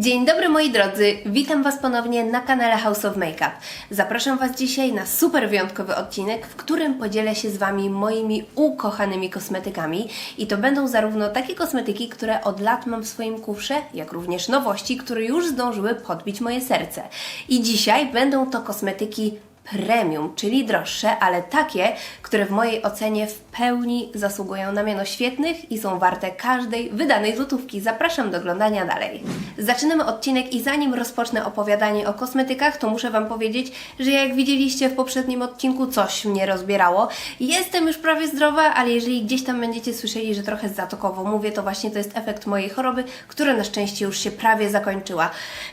Dzień dobry moi drodzy, witam Was ponownie na kanale House of Makeup. Zapraszam Was dzisiaj na super wyjątkowy odcinek, w którym podzielę się z Wami moimi ukochanymi kosmetykami i to będą zarówno takie kosmetyki, które od lat mam w swoim kufrze, jak również nowości, które już zdążyły podbić moje serce. I dzisiaj będą to kosmetyki premium, czyli droższe, ale takie, które w mojej ocenie w pełni zasługują na miano świetnych i są warte każdej wydanej złotówki. Zapraszam do oglądania dalej. Zaczynamy odcinek i zanim rozpocznę opowiadanie o kosmetykach, to muszę Wam powiedzieć, że jak widzieliście w poprzednim odcinku, coś mnie rozbierało. Jestem już prawie zdrowa, ale jeżeli gdzieś tam będziecie słyszeli, że trochę zatokowo mówię, to właśnie to jest efekt mojej choroby, która na szczęście już się prawie zakończyła.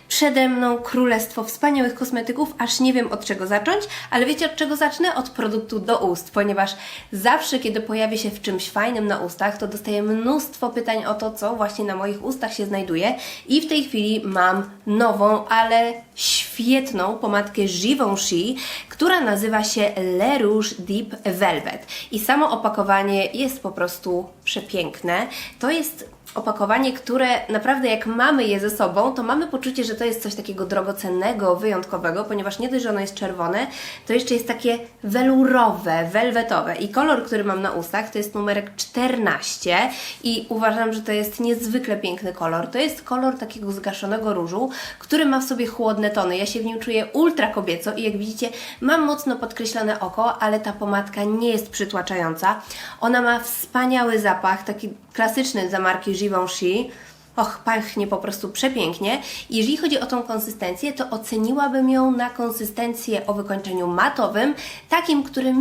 Przede mną królestwo wspaniałych kosmetyków, aż nie wiem od czego zacząć, ale wiecie od czego zacznę? Od produktu do ust, ponieważ zawsze, kiedy pojawię się w czymś fajnym na ustach, to dostaję mnóstwo pytań o to, co właśnie na moich ustach się znajduje i w tej chwili mam nową, ale świetną pomadkę Givenchy, która nazywa się Le Rouge Deep Velvet i samo opakowanie jest po prostu przepiękne. To jest opakowanie, które naprawdę jak mamy je ze sobą, to mamy poczucie, że to jest coś takiego drogocennego, wyjątkowego, ponieważ nie dość, że ono jest czerwone, to jeszcze jest takie welurowe, welwetowe i kolor, który mam na ustach to jest numerek 14 i uważam, że to jest niezwykle piękny kolor. To jest kolor takiego zgaszonego różu, który ma w sobie chłodne tony. Ja się w nim czuję ultra kobieco i jak widzicie mam mocno podkreślone oko, ale ta pomadka nie jest przytłaczająca. Ona ma wspaniały zapach, taki klasyczny za marki Givenchy. Och, pachnie po prostu przepięknie. Jeżeli chodzi o tą konsystencję, to oceniłabym ją na konsystencję o wykończeniu matowym, takim, który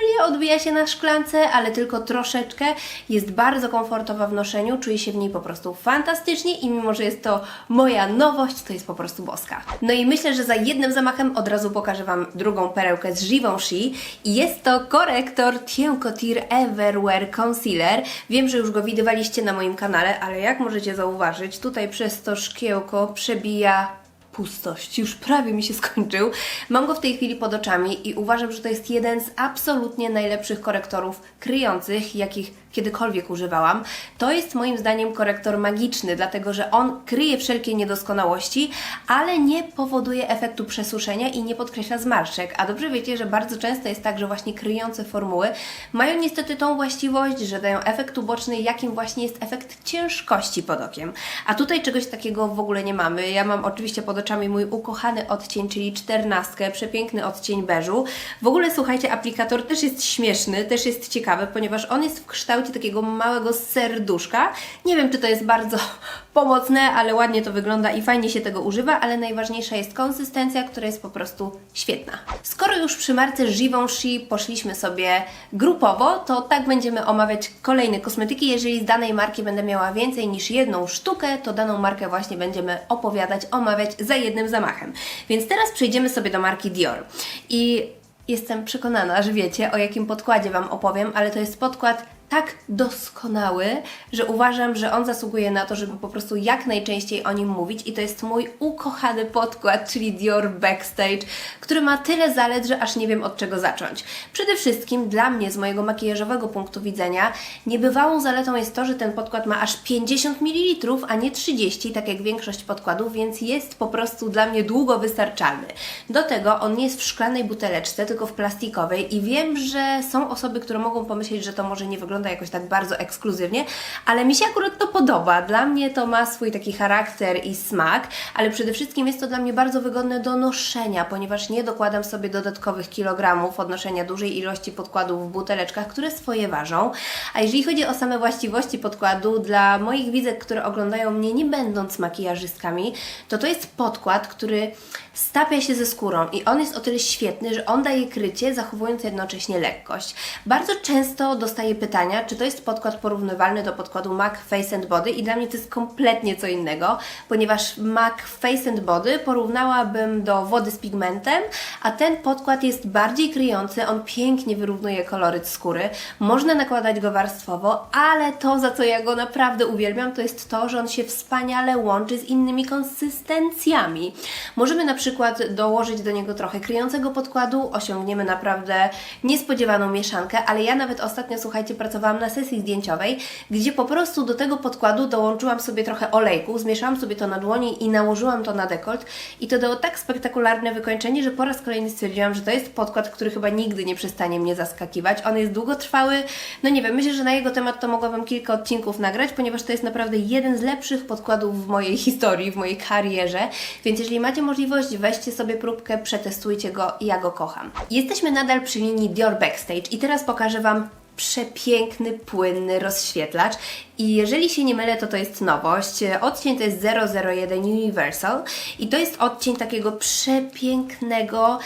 minimalnie odbija się na szklance, ale tylko troszeczkę. Jest bardzo komfortowa w noszeniu, czuję się w niej po prostu fantastycznie i mimo, że jest to moja nowość, to jest po prostu boska. No i myślę, że za jednym zamachem od razu pokażę Wam drugą perełkę z Givenchy i jest to korektor Tien Everwear Concealer. Wiem, że już go widywaliście na moim kanale, ale jak możecie zauważyć, tutaj przez to szkiełko przebija pustość. Już prawie mi się skończył. Mam go w tej chwili pod oczami i uważam, że to jest jeden z absolutnie najlepszych korektorów kryjących, jakich kiedykolwiek używałam. To jest moim zdaniem korektor magiczny, dlatego że on kryje wszelkie niedoskonałości, ale nie powoduje efektu przesuszenia i nie podkreśla zmarszczek. A dobrze wiecie, że bardzo często jest tak, że właśnie kryjące formuły mają niestety tą właściwość, że dają efekt uboczny, jakim właśnie jest efekt ciężkości pod okiem. A tutaj czegoś takiego w ogóle nie mamy. Ja mam oczywiście pod oczami mój ukochany odcień, czyli czternastkę, przepiękny odcień beżu. W ogóle słuchajcie, aplikator też jest śmieszny, też jest ciekawy, ponieważ on jest w kształcie takiego małego serduszka. Nie wiem, czy to jest bardzo pomocne, ale ładnie to wygląda i fajnie się tego używa, ale najważniejsza jest konsystencja, która jest po prostu świetna. Skoro już przy marce Givenchy poszliśmy sobie grupowo, to tak będziemy omawiać kolejne kosmetyki. Jeżeli z danej marki będę miała więcej niż jedną sztukę, to daną markę właśnie będziemy opowiadać, omawiać za jednym zamachem. Więc teraz przejdziemy sobie do marki Dior. I jestem przekonana, że wiecie, o jakim podkładzie Wam opowiem, ale to jest podkład tak doskonały, że uważam, że on zasługuje na to, żeby po prostu jak najczęściej o nim mówić i to jest mój ukochany podkład, czyli Dior Backstage, który ma tyle zalet, że aż nie wiem od czego zacząć. Przede wszystkim dla mnie z mojego makijażowego punktu widzenia niebywałą zaletą jest to, że ten podkład ma aż 50 ml, a nie 30, tak jak większość podkładów, więc jest po prostu dla mnie długo wystarczalny. Do tego on nie jest w szklanej buteleczce, tylko w plastikowej i wiem, że są osoby, które mogą pomyśleć, że to może nie wygląda jakoś tak bardzo ekskluzywnie, ale mi się akurat to podoba. Dla mnie to ma swój taki charakter i smak, ale przede wszystkim jest to dla mnie bardzo wygodne do noszenia, ponieważ nie dokładam sobie dodatkowych kilogramów od noszenia dużej ilości podkładów w buteleczkach, które swoje ważą. A jeżeli chodzi o same właściwości podkładu, dla moich widzek, które oglądają mnie nie będąc makijażystkami, to to jest podkład, który stapia się ze skórą i on jest o tyle świetny, że on daje krycie, zachowując jednocześnie lekkość. Bardzo często dostaję pytania, czy to jest podkład porównywalny do podkładu MAC Face and Body i dla mnie to jest kompletnie co innego, ponieważ MAC Face and Body porównałabym do wody z pigmentem, a ten podkład jest bardziej kryjący, on pięknie wyrównuje koloryt skóry, można nakładać go warstwowo, ale to za co ja go naprawdę uwielbiam, to jest to, że on się wspaniale łączy z innymi konsystencjami. Możemy na przykład dołożyć do niego trochę kryjącego podkładu, osiągniemy naprawdę niespodziewaną mieszankę, ale ja nawet ostatnio, słuchajcie, pracowałam pracowałam na sesji zdjęciowej, gdzie po prostu do tego podkładu dołączyłam sobie trochę olejku, zmieszałam sobie to na dłoni i nałożyłam to na dekolt i to dało tak spektakularne wykończenie, że po raz kolejny stwierdziłam, że to jest podkład, który chyba nigdy nie przestanie mnie zaskakiwać. On jest długotrwały, no nie wiem, myślę, że na jego temat to mogłabym kilka odcinków nagrać, ponieważ to jest naprawdę jeden z lepszych podkładów w mojej historii, w mojej karierze, więc jeżeli macie możliwość, weźcie sobie próbkę, przetestujcie go, ja go kocham. Jesteśmy nadal przy linii Dior Backstage i teraz pokażę Wam przepiękny, płynny rozświetlacz i jeżeli się nie mylę, to to jest nowość. Odcień to jest 001 Universal i to jest odcień takiego przepięknego,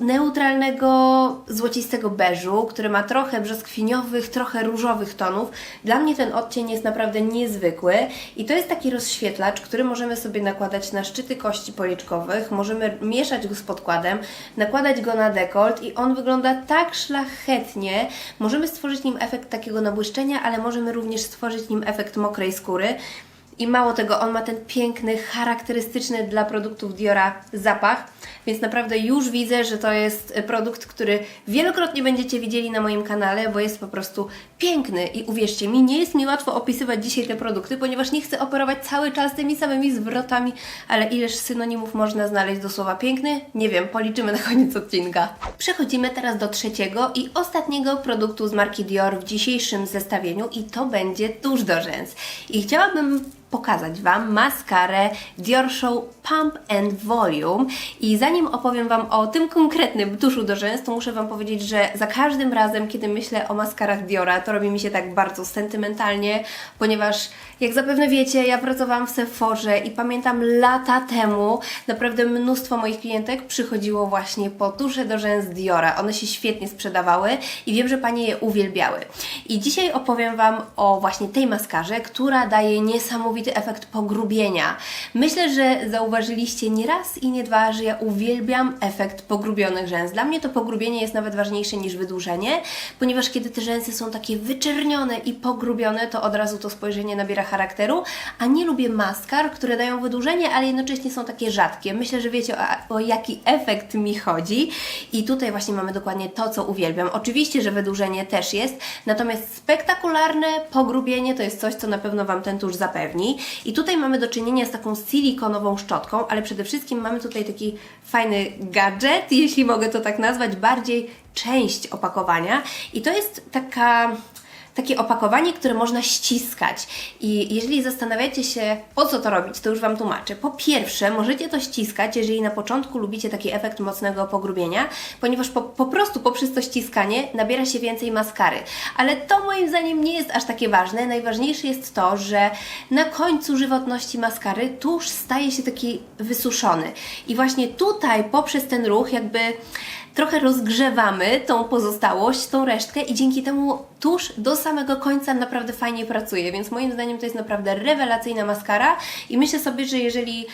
neutralnego, złocistego beżu, który ma trochę brzoskwiniowych, trochę różowych tonów. Dla mnie ten odcień jest naprawdę niezwykły i to jest taki rozświetlacz, który możemy sobie nakładać na szczyty kości policzkowych, możemy mieszać go z podkładem, nakładać go na dekolt i on wygląda tak szlachetnie. Możemy stworzyć nim efekt takiego nabłyszczenia, ale możemy również stworzyć nim efekt mokrej skóry. I mało tego, on ma ten piękny, charakterystyczny dla produktów Diora zapach, więc naprawdę już widzę, że to jest e, produkt, który wielokrotnie będziecie widzieli na moim kanale, bo jest po prostu piękny i uwierzcie mi, nie jest mi łatwo opisywać dzisiaj te produkty, ponieważ nie chcę operować cały czas tymi samymi zwrotami, ale ileż synonimów można znaleźć do słowa piękny? Nie wiem, policzymy na koniec odcinka. Przechodzimy teraz do trzeciego i ostatniego produktu z marki Dior w dzisiejszym zestawieniu i to będzie tusz do rzęs. I chciałabym pokazać Wam maskarę Dior Show Pump and Volume i zanim opowiem Wam o tym konkretnym tuszu do rzęs, to muszę Wam powiedzieć, że za każdym razem, kiedy myślę o maskarach Diora, to robi mi się tak bardzo sentymentalnie, ponieważ jak zapewne wiecie, ja pracowałam w Sephorze i pamiętam lata temu naprawdę mnóstwo moich klientek przychodziło właśnie po tusze do rzęs Diora. One się świetnie sprzedawały i wiem, że Panie je uwielbiały. I dzisiaj opowiem Wam o właśnie tej maskarze, która daje niesamowity efekt pogrubienia. Myślę, że zauważyliście nie raz i nie dwa, że ja uwielbiam efekt pogrubionych rzęs. Dla mnie to pogrubienie jest nawet ważniejsze niż wydłużenie, ponieważ kiedy te rzęsy są takie wyczernione i pogrubione, to od razu to spojrzenie nabiera charakteru, a nie lubię maskar, które dają wydłużenie, ale jednocześnie są takie rzadkie. Myślę, że wiecie o, o jaki efekt mi chodzi i tutaj właśnie mamy dokładnie to, co uwielbiam. Oczywiście, że wydłużenie też jest, natomiast spektakularne pogrubienie to jest coś, co na pewno Wam ten tusz zapewni. I tutaj mamy do czynienia z taką silikonową szczotką, ale przede wszystkim mamy tutaj taki fajny gadżet, jeśli mogę to tak nazwać, bardziej część opakowania. I to jest taka takie opakowanie, które można ściskać. I jeżeli zastanawiacie się, po co to robić, to już Wam tłumaczę. Po pierwsze, możecie to ściskać, jeżeli na początku lubicie taki efekt mocnego pogrubienia, ponieważ po, po prostu poprzez to ściskanie nabiera się więcej maskary. Ale to moim zdaniem nie jest aż takie ważne. Najważniejsze jest to, że na końcu żywotności maskary tusz staje się taki wysuszony. I właśnie tutaj poprzez ten ruch jakby trochę rozgrzewamy tą pozostałość, tą resztkę i dzięki temu tusz do samego końca naprawdę fajnie pracuje, więc moim zdaniem to jest naprawdę rewelacyjna maskara i myślę sobie, że jeżeli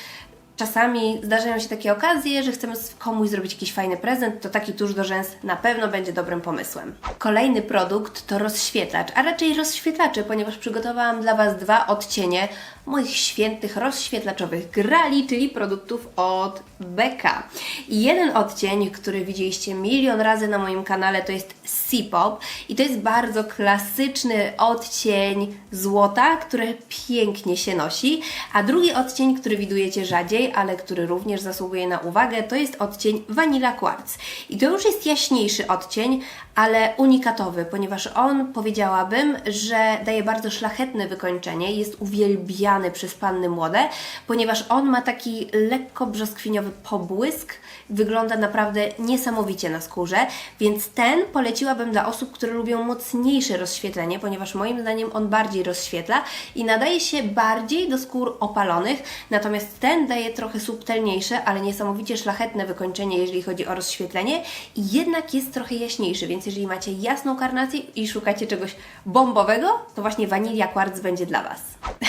Czasami zdarzają się takie okazje, że chcemy komuś zrobić jakiś fajny prezent, to taki tusz do rzęs na pewno będzie dobrym pomysłem. Kolejny produkt to rozświetlacz, a raczej rozświetlacze, ponieważ przygotowałam dla Was dwa odcienie moich świętych rozświetlaczowych grali, czyli produktów od Beka. I jeden odcień, który widzieliście milion razy na moim kanale, to jest C-Pop i to jest bardzo klasyczny odcień złota, który pięknie się nosi, a drugi odcień, który widujecie rzadziej, ale który również zasługuje na uwagę, to jest odcień Vanilla Quartz. I to już jest jaśniejszy odcień, ale unikatowy, ponieważ on powiedziałabym, że daje bardzo szlachetne wykończenie, jest uwielbiany przez panny młode, ponieważ on ma taki lekko brzoskwiniowy pobłysk, wygląda naprawdę niesamowicie na skórze, więc ten poleciłabym dla osób, które lubią mocniejsze rozświetlenie, ponieważ moim zdaniem on bardziej rozświetla i nadaje się bardziej do skór opalonych, natomiast ten daje trochę subtelniejsze, ale niesamowicie szlachetne wykończenie, jeżeli chodzi o rozświetlenie i jednak jest trochę jaśniejszy, więc jeżeli macie jasną karnację i szukacie czegoś bombowego, to właśnie Vanilla Quartz będzie dla Was.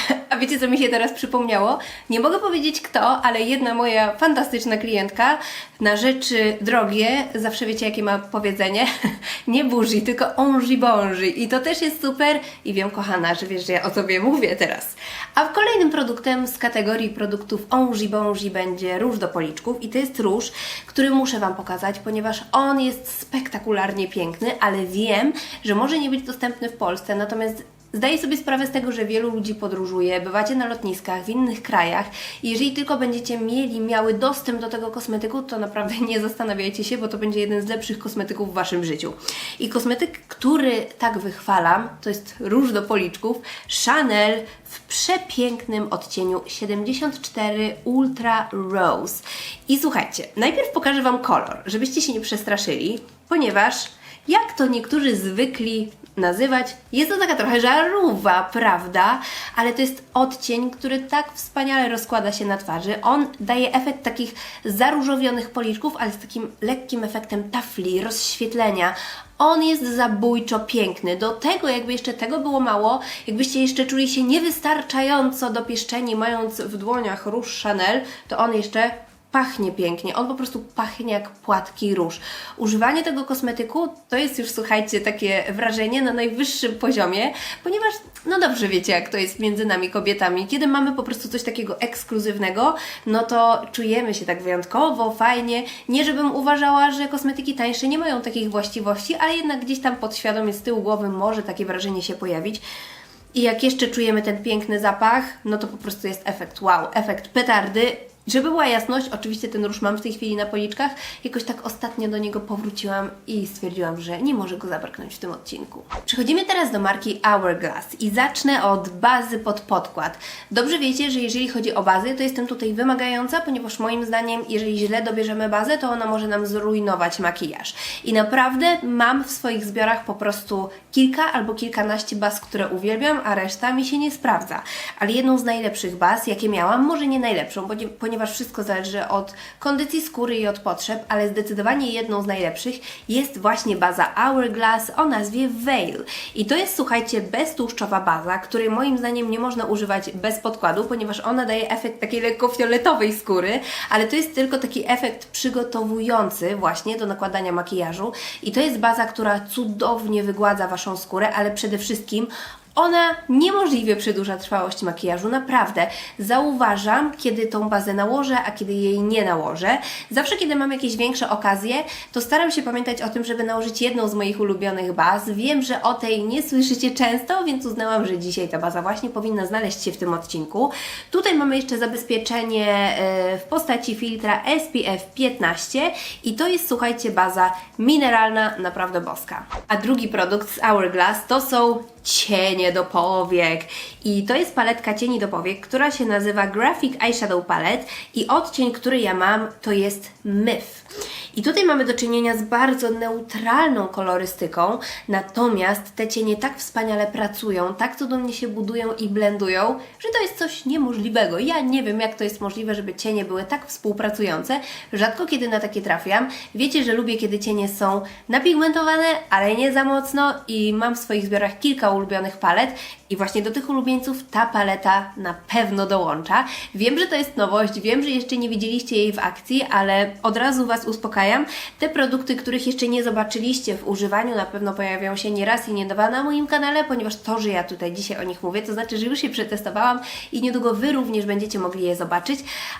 A wiecie, co mi się teraz przypomniało? Nie mogę powiedzieć kto, ale jedna moja fantastyczna klientka na rzeczy drogie, zawsze wiecie jakie ma powiedzenie, nie burzy, tylko onży bąży. I to też jest super i wiem, kochana, że wiesz, że ja o tobie mówię teraz. A kolejnym produktem z kategorii produktów onży bąży będzie róż do policzków i to jest róż, który muszę Wam pokazać, ponieważ on jest spektakularnie piękny, ale wiem, że może nie być dostępny w Polsce, natomiast Zdaję sobie sprawę z tego, że wielu ludzi podróżuje, bywacie na lotniskach w innych krajach i jeżeli tylko będziecie mieli, miały dostęp do tego kosmetyku, to naprawdę nie zastanawiajcie się, bo to będzie jeden z lepszych kosmetyków w Waszym życiu. I kosmetyk, który tak wychwalam, to jest róż do policzków Chanel w przepięknym odcieniu 74 Ultra Rose. I słuchajcie, najpierw pokażę Wam kolor, żebyście się nie przestraszyli, ponieważ jak to niektórzy zwykli nazywać. Jest to taka trochę żarówa, prawda? Ale to jest odcień, który tak wspaniale rozkłada się na twarzy. On daje efekt takich zaróżowionych policzków, ale z takim lekkim efektem tafli, rozświetlenia. On jest zabójczo piękny. Do tego, jakby jeszcze tego było mało, jakbyście jeszcze czuli się niewystarczająco dopieszczeni, mając w dłoniach róż Chanel, to on jeszcze pachnie pięknie. On po prostu pachnie jak płatki róż. Używanie tego kosmetyku to jest już, słuchajcie, takie wrażenie na najwyższym poziomie, ponieważ, no dobrze wiecie, jak to jest między nami kobietami. Kiedy mamy po prostu coś takiego ekskluzywnego, no to czujemy się tak wyjątkowo, fajnie. Nie, żebym uważała, że kosmetyki tańsze nie mają takich właściwości, ale jednak gdzieś tam podświadomie z tyłu głowy może takie wrażenie się pojawić. I jak jeszcze czujemy ten piękny zapach, no to po prostu jest efekt wow, efekt petardy żeby była jasność, oczywiście ten róż mam w tej chwili na policzkach. Jakoś tak ostatnio do niego powróciłam i stwierdziłam, że nie może go zabraknąć w tym odcinku. Przechodzimy teraz do marki Hourglass i zacznę od bazy pod podkład. Dobrze wiecie, że jeżeli chodzi o bazy, to jestem tutaj wymagająca, ponieważ moim zdaniem, jeżeli źle dobierzemy bazę, to ona może nam zrujnować makijaż. I naprawdę mam w swoich zbiorach po prostu kilka albo kilkanaście baz, które uwielbiam, a reszta mi się nie sprawdza. Ale jedną z najlepszych baz, jakie miałam, może nie najlepszą, ponieważ ponieważ wszystko zależy od kondycji skóry i od potrzeb, ale zdecydowanie jedną z najlepszych jest właśnie baza Hourglass o nazwie Veil. I to jest, słuchajcie, beztłuszczowa baza, której moim zdaniem nie można używać bez podkładu, ponieważ ona daje efekt takiej lekko fioletowej skóry, ale to jest tylko taki efekt przygotowujący właśnie do nakładania makijażu. I to jest baza, która cudownie wygładza Waszą skórę, ale przede wszystkim ona niemożliwie przedłuża trwałość makijażu, naprawdę. Zauważam, kiedy tą bazę nałożę, a kiedy jej nie nałożę. Zawsze, kiedy mam jakieś większe okazje, to staram się pamiętać o tym, żeby nałożyć jedną z moich ulubionych baz. Wiem, że o tej nie słyszycie często, więc uznałam, że dzisiaj ta baza właśnie powinna znaleźć się w tym odcinku. Tutaj mamy jeszcze zabezpieczenie e, w postaci filtra SPF 15 i to jest, słuchajcie, baza mineralna, naprawdę boska. A drugi produkt z Hourglass to są cienie do powiek. I to jest paletka cieni do powiek, która się nazywa Graphic Eyeshadow Palette i odcień, który ja mam, to jest Myth. I tutaj mamy do czynienia z bardzo neutralną kolorystyką, natomiast te cienie tak wspaniale pracują, tak cudownie się budują i blendują, że to jest coś niemożliwego. Ja nie wiem, jak to jest możliwe, żeby cienie były tak współpracujące. Rzadko kiedy na takie trafiam. Wiecie, że lubię, kiedy cienie są napigmentowane, ale nie za mocno i mam w swoich zbiorach kilka ulubionych palet i właśnie do tych ulubieńców ta paleta na pewno dołącza. Wiem, że to jest nowość, wiem, że jeszcze nie widzieliście jej w akcji, ale od razu Was uspokajam. Te produkty, których jeszcze nie zobaczyliście w używaniu, na pewno pojawią się nie raz i nie dwa na moim kanale, ponieważ to, że ja tutaj dzisiaj o nich mówię, to znaczy, że już je przetestowałam i niedługo Wy również będziecie mogli je zobaczyć,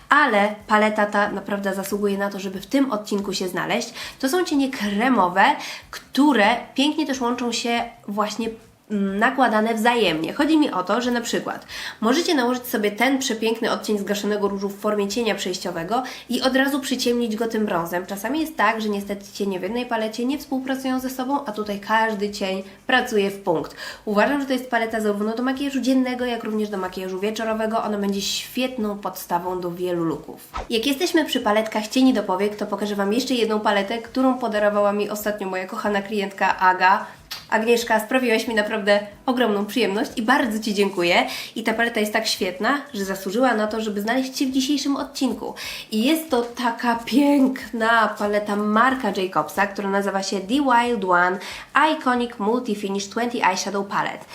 ale paleta ta naprawdę zasługuje na to, żeby w tym odcinku się znaleźć. To są cienie kremowe, które pięknie też łączą się właśnie nakładane wzajemnie. Chodzi mi o to, że na przykład możecie nałożyć sobie ten przepiękny odcień zgaszonego różu w formie cienia przejściowego i od razu przyciemnić go tym brązem. Czasami jest tak, że niestety cienie w jednej palecie nie współpracują ze sobą, a tutaj każdy cień pracuje w punkt. Uważam, że to jest paleta zarówno do makijażu dziennego, jak również do makijażu wieczorowego. Ona będzie świetną podstawą do wielu looków. Jak jesteśmy przy paletkach cieni do powiek, to pokażę Wam jeszcze jedną paletę, którą podarowała mi ostatnio moja kochana klientka Aga Agnieszka, sprawiłaś mi naprawdę ogromną przyjemność i bardzo Ci dziękuję. I ta paleta jest tak świetna, że zasłużyła na to, żeby znaleźć się w dzisiejszym odcinku. I jest to taka piękna paleta Marka Jacobsa, która nazywa się The Wild One Iconic Multi Finish 20 Eyeshadow Palette.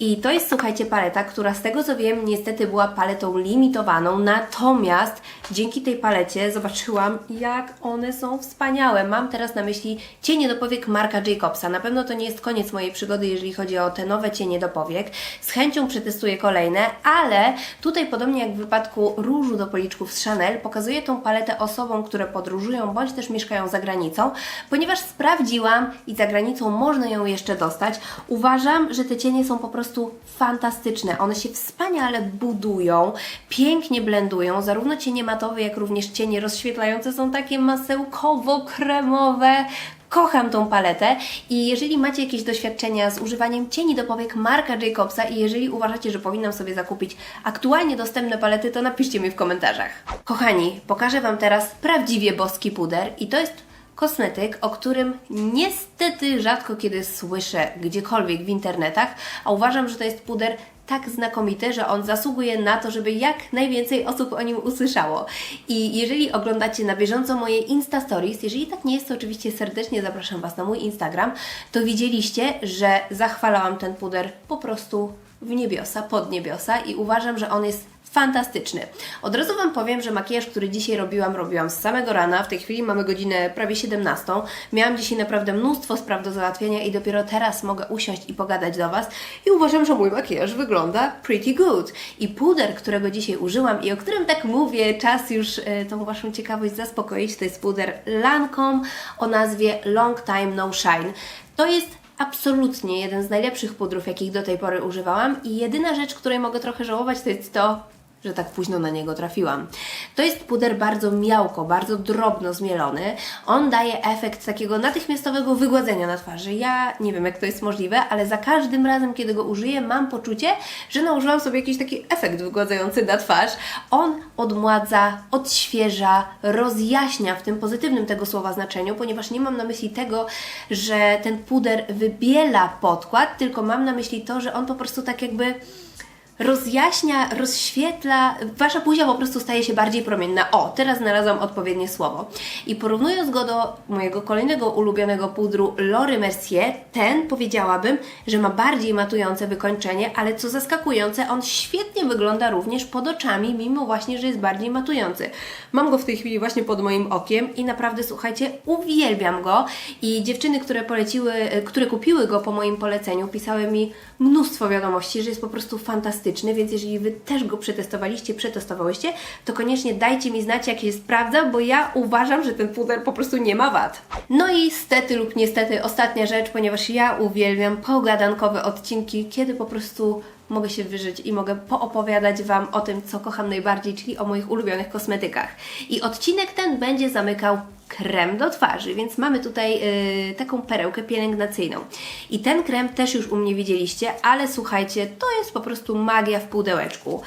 I to jest, słuchajcie, paleta, która z tego co wiem, niestety była paletą limitowaną, natomiast dzięki tej palecie zobaczyłam, jak one są wspaniałe. Mam teraz na myśli cienie do powiek Marka Jacobsa. Na pewno to nie jest koniec mojej przygody, jeżeli chodzi o te nowe cienie do powiek. Z chęcią przetestuję kolejne, ale tutaj podobnie jak w wypadku różu do policzków z Chanel, pokazuję tą paletę osobom, które podróżują bądź też mieszkają za granicą, ponieważ sprawdziłam i za granicą można ją jeszcze dostać. Uważam, że te cienie są po prostu fantastyczne. One się wspaniale budują, pięknie blendują, zarówno cienie matowe, jak również cienie rozświetlające są takie masełkowo-kremowe. Kocham tą paletę i jeżeli macie jakieś doświadczenia z używaniem cieni do powiek Marka Jacobsa i jeżeli uważacie, że powinnam sobie zakupić aktualnie dostępne palety, to napiszcie mi w komentarzach. Kochani, pokażę Wam teraz prawdziwie boski puder i to jest kosmetyk, o którym niestety rzadko kiedy słyszę gdziekolwiek w internetach, a uważam, że to jest puder tak znakomity, że on zasługuje na to, żeby jak najwięcej osób o nim usłyszało. I jeżeli oglądacie na bieżąco moje Insta Stories, jeżeli tak nie jest, to oczywiście serdecznie zapraszam Was na mój Instagram, to widzieliście, że zachwalałam ten puder po prostu w niebiosa, pod niebiosa i uważam, że on jest fantastyczny. Od razu Wam powiem, że makijaż, który dzisiaj robiłam, robiłam z samego rana. W tej chwili mamy godzinę prawie 17. Miałam dzisiaj naprawdę mnóstwo spraw do załatwienia i dopiero teraz mogę usiąść i pogadać do Was. I uważam, że mój makijaż wygląda pretty good. I puder, którego dzisiaj użyłam i o którym tak mówię, czas już e, tą Waszą ciekawość zaspokoić, to jest puder Lancome o nazwie Long Time No Shine. To jest absolutnie jeden z najlepszych pudrów, jakich do tej pory używałam i jedyna rzecz, której mogę trochę żałować, to jest to, że tak późno na niego trafiłam. To jest puder bardzo miałko, bardzo drobno zmielony. On daje efekt takiego natychmiastowego wygładzenia na twarzy. Ja nie wiem, jak to jest możliwe, ale za każdym razem, kiedy go użyję, mam poczucie, że nałożyłam sobie jakiś taki efekt wygładzający na twarz. On odmładza, odświeża, rozjaśnia w tym pozytywnym tego słowa znaczeniu, ponieważ nie mam na myśli tego, że ten puder wybiela podkład, tylko mam na myśli to, że on po prostu tak jakby rozjaśnia, rozświetla, wasza buzia po prostu staje się bardziej promienna. O, teraz znalazłam odpowiednie słowo. I porównując go do mojego kolejnego ulubionego pudru Lory Mercier, ten powiedziałabym, że ma bardziej matujące wykończenie, ale co zaskakujące, on świetnie wygląda również pod oczami, mimo właśnie, że jest bardziej matujący. Mam go w tej chwili właśnie pod moim okiem i naprawdę, słuchajcie, uwielbiam go i dziewczyny, które poleciły, które kupiły go po moim poleceniu, pisały mi mnóstwo wiadomości, że jest po prostu fantastyczny, więc jeżeli Wy też go przetestowaliście, przetestowałyście, to koniecznie dajcie mi znać, jak się sprawdza, bo ja uważam, że ten puder po prostu nie ma wad. No i stety lub niestety ostatnia rzecz, ponieważ ja uwielbiam pogadankowe odcinki, kiedy po prostu mogę się wyżyć i mogę poopowiadać Wam o tym, co kocham najbardziej, czyli o moich ulubionych kosmetykach. I odcinek ten będzie zamykał krem do twarzy, więc mamy tutaj yy, taką perełkę pielęgnacyjną. I ten krem też już u mnie widzieliście, ale słuchajcie, to jest po prostu magia w pudełeczku.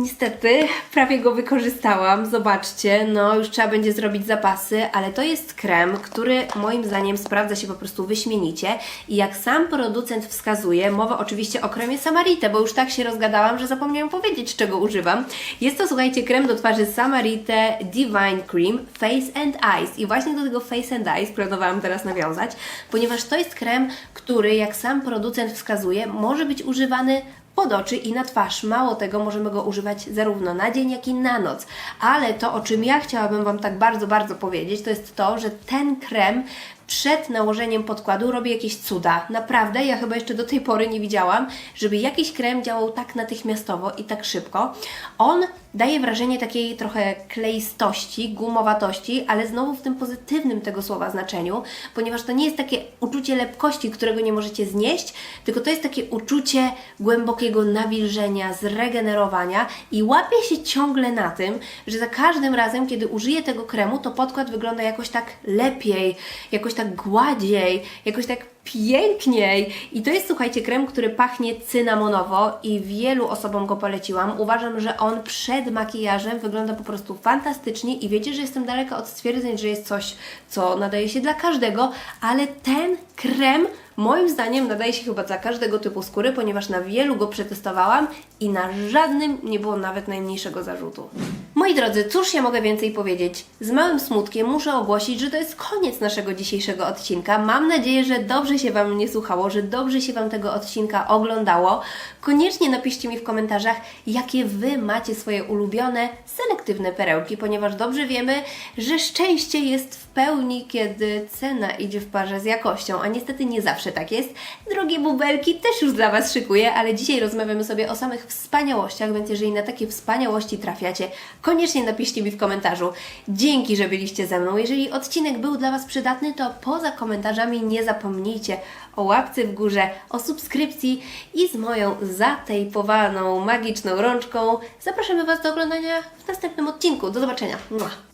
Niestety, prawie go wykorzystałam. Zobaczcie, no już trzeba będzie zrobić zapasy, ale to jest krem, który moim zdaniem sprawdza się po prostu wyśmienicie. I jak sam producent wskazuje, mowa oczywiście o kremie Samarite, bo już tak się rozgadałam, że zapomniałam powiedzieć, czego używam. Jest to, słuchajcie, krem do twarzy Samarite Divine Cream Face and Eyes. I właśnie do tego Face and Eyes planowałam teraz nawiązać, ponieważ to jest krem, który, jak sam producent wskazuje, może być używany pod oczy i na twarz. Mało tego, możemy go używać zarówno na dzień, jak i na noc. Ale to, o czym ja chciałabym Wam tak bardzo, bardzo powiedzieć, to jest to, że ten krem przed nałożeniem podkładu robi jakieś cuda. Naprawdę, ja chyba jeszcze do tej pory nie widziałam, żeby jakiś krem działał tak natychmiastowo i tak szybko. On daje wrażenie takiej trochę kleistości, gumowatości, ale znowu w tym pozytywnym tego słowa znaczeniu, ponieważ to nie jest takie uczucie lepkości, którego nie możecie znieść, tylko to jest takie uczucie głębokiego nawilżenia, zregenerowania i łapie się ciągle na tym, że za każdym razem, kiedy użyję tego kremu, to podkład wygląda jakoś tak lepiej, jakoś tak gładziej, jakoś tak piękniej. I to jest, słuchajcie, krem, który pachnie cynamonowo i wielu osobom go poleciłam. Uważam, że on przed makijażem wygląda po prostu fantastycznie i wiecie, że jestem daleka od stwierdzeń, że jest coś, co nadaje się dla każdego, ale ten krem Moim zdaniem nadaje się chyba dla każdego typu skóry, ponieważ na wielu go przetestowałam i na żadnym nie było nawet najmniejszego zarzutu. Moi drodzy, cóż ja mogę więcej powiedzieć? Z małym smutkiem muszę ogłosić, że to jest koniec naszego dzisiejszego odcinka. Mam nadzieję, że dobrze się Wam mnie słuchało, że dobrze się Wam tego odcinka oglądało. Koniecznie napiszcie mi w komentarzach, jakie Wy macie swoje ulubione, selektywne perełki, ponieważ dobrze wiemy, że szczęście jest w pełni, kiedy cena idzie w parze z jakością, a niestety nie zawsze tak jest. Drogie bubelki też już dla Was szykuję, ale dzisiaj rozmawiamy sobie o samych wspaniałościach, więc jeżeli na takie wspaniałości trafiacie, koniecznie napiszcie mi w komentarzu. Dzięki, że byliście ze mną. Jeżeli odcinek był dla Was przydatny, to poza komentarzami nie zapomnijcie o łapce w górze, o subskrypcji i z moją zatejpowaną, magiczną rączką zapraszamy Was do oglądania w następnym odcinku. Do zobaczenia. Mua.